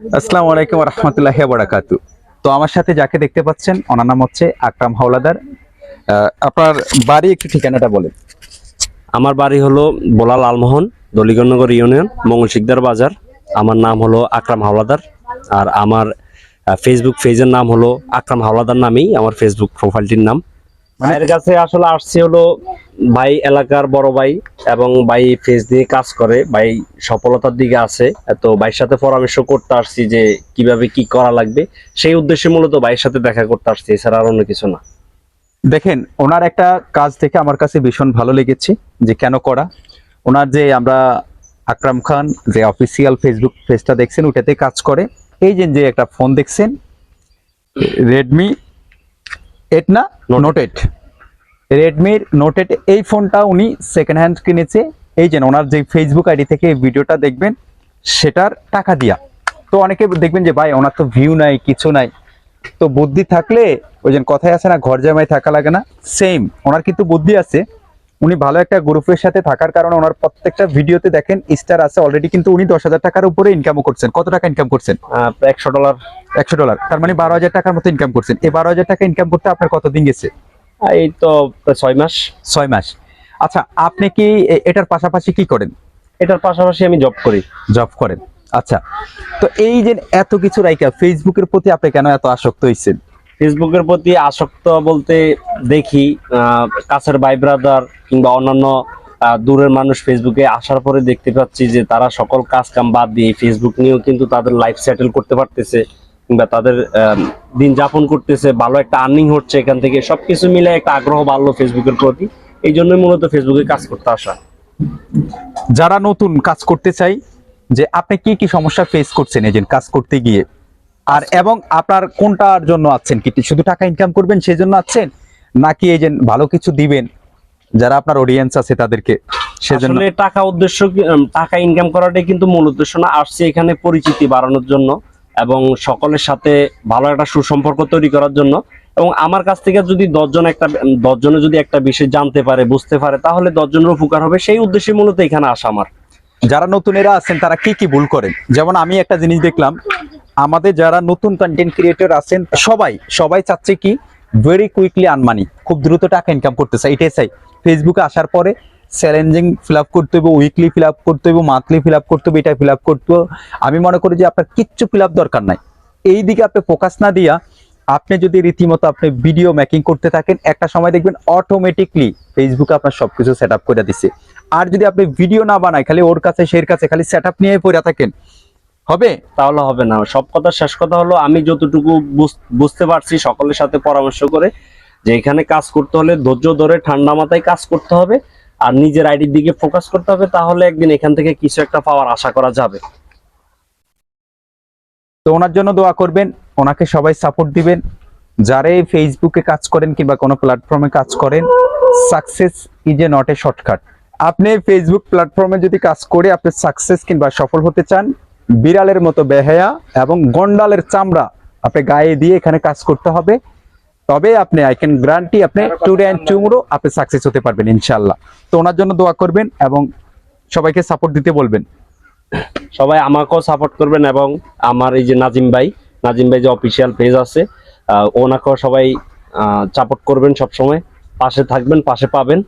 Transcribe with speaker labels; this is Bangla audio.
Speaker 1: আসসালামু আলাইকুম রহমতুল্লাহ বরাকাতু তো আমার সাথে যাকে দেখতে পাচ্ছেন, ওনার নাম হচ্ছে আকরাম হাওলাদার। আপনার বাড়ি একটু ঠিকানাটা বলেন।
Speaker 2: আমার বাড়ি হলো বোলা লালমোহন দলিগণনগর ইউনিয়ন মঙ্গলশিকদার বাজার। আমার নাম হলো আকরাম হাওলাদার, আর আমার ফেসবুক পেজের নাম হলো আকরাম হাওলাদার নামেই আমার ফেসবুক প্রোফাইলটির নাম। ভাইয়ের কাছে আসলে আসছে হলো ভাই এলাকার বড় ভাই এবং ভাই ফেস দিয়ে কাজ করে ভাই সফলতার দিকে আছে। তো ভাইয়ের সাথে পরামর্শ করতে আসছি যে কীভাবে কি করা লাগবে। সেই উদ্দেশ্যে মূলত ভাইয়ের সাথে দেখা করতে আসছি এছাড়া আর অন্য কিছু না।
Speaker 1: দেখেন ওনার একটা কাজ থেকে আমার কাছে ভীষণ ভালো লেগেছে যে কেন করা। ওনার যে আমরা আকরাম খান যে অফিসিয়াল ফেসবুক পেজটা দেখছেন ওটাতে কাজ করে। এই যে যে একটা ফোন দেখছেন রেডমি এট না? নোট এইট রেডমির নোট এই ফোনটা উনি সেকেন্ড হ্যান্ড কিনেছে। এই যে ওনার যে ফেসবুক আইডি থেকে ভিডিওটা দেখবেন সেটার টাকা দিয়া। তো অনেকে দেখবেন যে ভাই ওনার তো ভিউ নাই কিছু নাই। তো বুদ্ধি থাকলে ওই যে কথায় আছে না ঘর জামাই থাকা লাগে না। সেম ওনার কিন্তু বুদ্ধি আছে। উনি ভালো একটা গ্রুপের সাথে থাকার কারণে ওনার প্রত্যেকটা ভিডিওতে দেখেন স্টার আছে অলরেডি কিন্তু উনি দশ হাজার টাকার উপরে ইনকামও করছেন। কত টাকা ইনকাম করছেন?
Speaker 2: একশো ডলার
Speaker 1: একশো ডলার তার মানে বারো হাজার টাকার মতো ইনকাম করছেন। এই বারো হাজার টাকা ইনকাম করতে আপনার কতদিন গেছে?
Speaker 2: এই তো ছয় মাস।
Speaker 1: ছয় মাস। আচ্ছা আপনি কি এটার পাশাপাশি কি করেন?
Speaker 2: এটার পাশাপাশি আমি জব করি।
Speaker 1: জব করেন। আচ্ছা তো এই যে এত কিছু রাইকা ফেসবুকের প্রতি আপনি কেন এত আসক্ত হয়েছেন
Speaker 2: ফেসবুকের প্রতি আসক্ত বলতে দেখি কাছের ভাই ব্রাদার কিংবা অন্যান্য দূরের মানুষ ফেসবুকে আসার পরে দেখতে পাচ্ছি যে তারা সকল কাজ কাম বাদ দিয়ে ফেসবুক নিয়েও কিন্তু তাদের লাইফ সেটেল করতে পারতেছে কিংবা তাদের দিন যাপন করতেছে, ভালো একটা আর্নিং হচ্ছে এখান থেকে। সবকিছু মিলে একটা আগ্রহ বাড়লো ফেসবুকের প্রতি। এই জন্যই মূলত ফেসবুকে কাজ করতে আসা।
Speaker 1: যারা নতুন কাজ করতে চাই, যে আপনি কি কি সমস্যা ফেস করছেন এজেন্ট কাজ করতে গিয়ে? আর এবং আপনার কোনটার জন্য আছেন কি? শুধু টাকা ইনকাম করবেন সেই জন্য আছেন? নাকি এই যে ভালো কিছু দিবেন? যারা আপনার অডিয়েন্স আছে তাদেরকে সেজন্য
Speaker 2: টাকা উদ্দেশ্য টাকা ইনকাম করাটাই কিন্তু মূল উদ্দেশ্য না। আসছে এখানে পরিচিতি বাড়ানোর জন্য এবং সকলের সাথে ভালো একটা সুসম্পর্ক তৈরি করার জন্য। এবং আমার কাছ থেকে যদি দশজন একটা দশজনে যদি একটা বিষয় জানতে পারে বুঝতে পারে তাহলে দশজনের উপকার হবে। সেই উদ্দেশ্যে মূলত এখানে আসা আমার।
Speaker 1: যারা নতুনেরা আছেন তারা কি কি ভুল করেন? যেমন আমি একটা জিনিস দেখলাম আমাদের যারা নতুন কন্টেন্ট ক্রিয়েটর আছেন, সবাই সবাই চাচ্ছে কি? ভেরি কুইকলি আনমানি খুব দ্রুত টাকা ইনকাম করতে চাই এটাই চাই। ফেসবুকে আসার পরে চ্যালেঞ্জিং ফিল আপ করতে হবে উইকলি ফিল আপ করতে হবে মান্থলি ফিল আপ করতে হবে এটা ফিল আপ করতে হবে আমি মনে করি যে আপনার কিচ্ছু ফিল আপ দরকার নাই। এই দিকে আপনি ফোকাস না দিয়া আপনি যদি রীতিমতো আপনি ভিডিও মেকিং করতে থাকেন, একটা সময় দেখবেন অটোমেটিকলি ফেসবুকে আপনার সবকিছু সেট আপ করে দিচ্ছে আর যদি আপনি ভিডিও না বানায়, খালি ওর কাছে, সের কাছে খালি সেট আপ নিয়ে পড়ে থাকেন হবে?
Speaker 2: তাহলে হবে না। সব কথা, শেষ কথা হলো, আমি যতটুকু বুঝ- বুঝতে পারছি সকলের সাথে পরামর্শ করে যে এখানে কাজ করতে হলে ধৈর্য ধরে ঠান্ডা মাথায় কাজ করতে হবে আর নিজের আইডির দিকে ফোকাস করতে হবে, তাহলে একদিন এখান থেকে কিছু একটা পাওয়ার আশা করা যাবে।
Speaker 1: তো ওনার জন্য দোয়া করবেন, ওনাকে সবাই সাপোর্ট দিবেন। যারা ফেসবুকে কাজ করেন কিংবা কোনো প্ল্যাটফর্মে কাজ করেন success is a not a shortcut আপনি ফেসবুক প্ল্যাটফর্মে যদি কাজ করে আপনি সাকসেস কিংবা সফল হতে চান বিড়ালের মতো বেহায়া এবং গন্ডালের চামড়া আপনি গায়ে দিয়ে এখানে কাজ করতে হবে। তবে আপনি আই ক্যান গ্যারান্টি আপনি টুডে অ্যান্ড টুমোরো আপনি সাকসেস হতে পারবেন ইনশাল্লাহ তো ওনার জন্য দোয়া করবেন এবং সবাইকে সাপোর্ট দিতে বলবেন।
Speaker 2: সবাই আমাকেও সাপোর্ট করবেন এবং আমার এই যে নাজিম ভাই নাজিম ভাই যে অফিসিয়াল পেজ আছে ওনাকেও সবাই সাপোর্ট করবেন সবসময়। পাশে থাকবেন পাশে পাবেন।